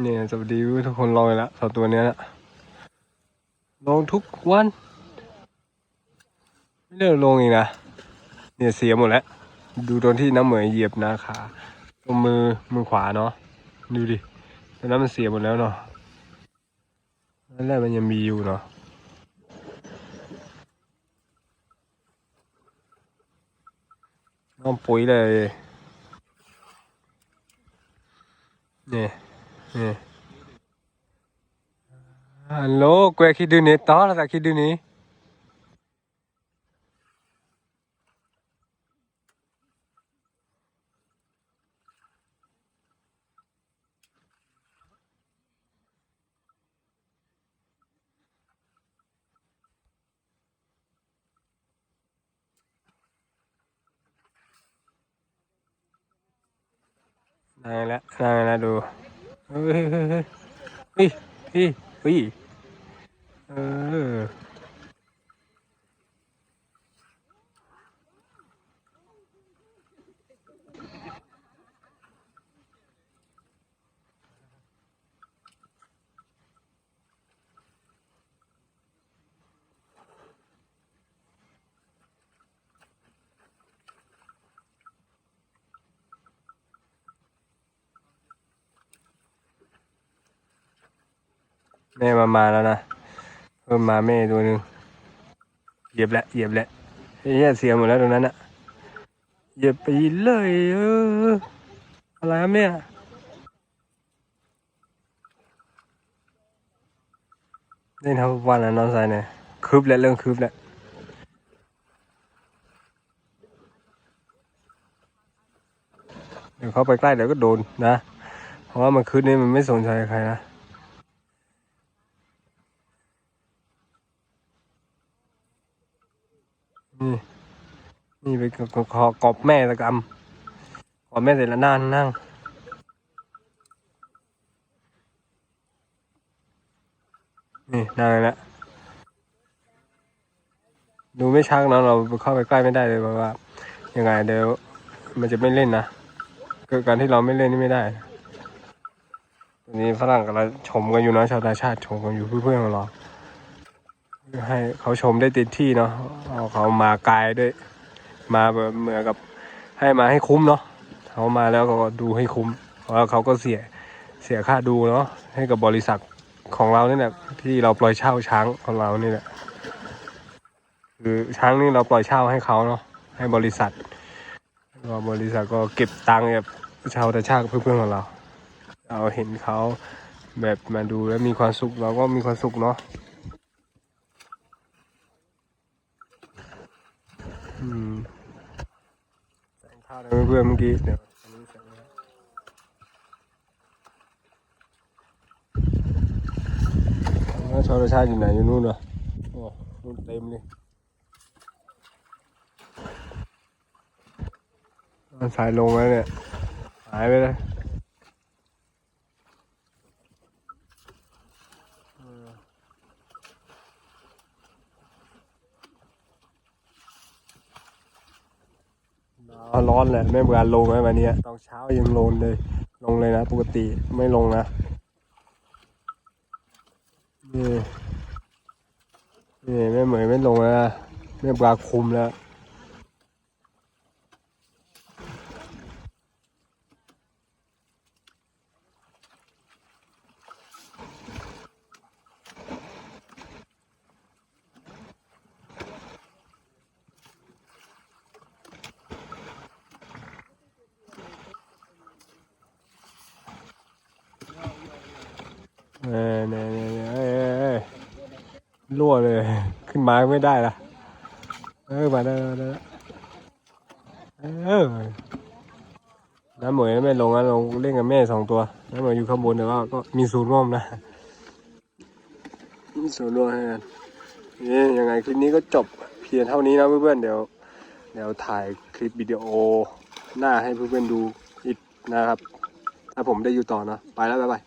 เนี่ยสวัสดีทุกคนลองเลยละสองตัวเนี้ยนะลงทุกวัน ไม่เลิกลงอีกนะ เนี่ยเสียหมดแล้ว ดูตอนที่น้ำเหมยเหยียบนาขาตรงมือมือขวาเนาะดูดิตอนนั้นมันเสียหมดแล้วเนาะนั่นแรกมันยังมีอยู่เนาะน้องปุ๋ยเลยนี่นี่ยากคิดดูนี่ต่อแล้วแต่คิดดูนี่ เฮ้ยเฮ้ยเฮ้ยเฮ้ยเฮ้ยเฮ้ยเออ แม่มามาแล้วนะ เพิ่มมาแม่ตัวหนึ่งเหยียบแล้วเหยียบแล้วไอ้เหี้ยเสียหมดแล้วตรงนั้นอะเหยียบไปเลยเอออะไรครับเนี่ยเล่นทั้งวันอะน้องสายเนี่ยคืบแล้วเรื่องคืบแล้วเดี๋ยวเขาไปใกล้เดี๋ยวก็โดนนะ เพราะว่ามันคืบนี่มันไม่สนใจใครนะ นี่นี่ไปขอขอกอบแม่ตะกรรมกอบแม่เสร็จแล้วนั่งนั่งนี่นั่งแล้วดูไม่ชักเนะเราเข้าไปใกล้ไม่ได้เลยเพราะว่ายังไงเดี๋ยวมันจะไม่เล่นนะคือการที่เราไม่เล่นนี่ไม่ได้ตอนนี้ฝรั่งกำลังชมกันอยู่นะชาวต่างชาติชมกันอยู่เพื่อนๆของเรา ให้เขาชมได้เต็มที่เนาะเอาเขามาไกลด้วย มาแบบเหมือนกับให้มาให้คุ้มเนาะเขามาแล้วก็ดูให้คุ้มเพราะว่าเขาก็เสียเสียค่าดูเนาะให้กับบริษัทของเราเนี่ยแหละที่เราปล่อยเช่าช้างของเรานี่แหละคือช้างนี่เราปล่อยเช่าให้เขาเนาะให้บริษัทก็บริษัทก็เก็บตังค์แบบชาวต่ชาติเพื่อนๆของเรา เราเห็นเขาแบบมาดูแล้วมีความสุขเราก็มีความสุขเนาะ อืมแสงเข้าเลยเพื่อนเมื่อกี้เดี๋ยวอันนี้แสงนะแล้วชาวต่าชาติอยู่ไหนอยู่นู่นเหรอโอ้นู่นเต็มเลยมันสายลงแล้วเนี่ย หายไปเลย ร้อนแหละไม่เบื่อลงไหมวันนี้ตอนเช้ายังลงเลย ลงเลยนะ ปกติไม่ลงนะนี่นี่ไม่เหมยไม่ลงแล้วนะแม่ปลาคุมแล้ว เออเนี่ยเนี่ยเนี่ยเอ้ยเอ้ยเอ้รั่วเลย ขึ้นมาไม่ได้ละเออมาได้มาได้เออน้ำหมวยไม่ลงนะลงเล่นกับแม่สองตัวน้ำหมวยอยู่ข้างบนแต่ว่าก็มีศูนย์ร่วมนะมีศูนย์ร่วมให้กันนี่ยังไงคลิปนี้ก็จบเพียงเท่านี้นะเพื่อนๆเดี๋ยว เดี๋ยวถ่ายคลิปวิดีโอหน้าให้เพื่อนๆดูอีกนะครับ ถ้าผมได้อยู่ต่อเนะไปแล้วบ๊ายบาย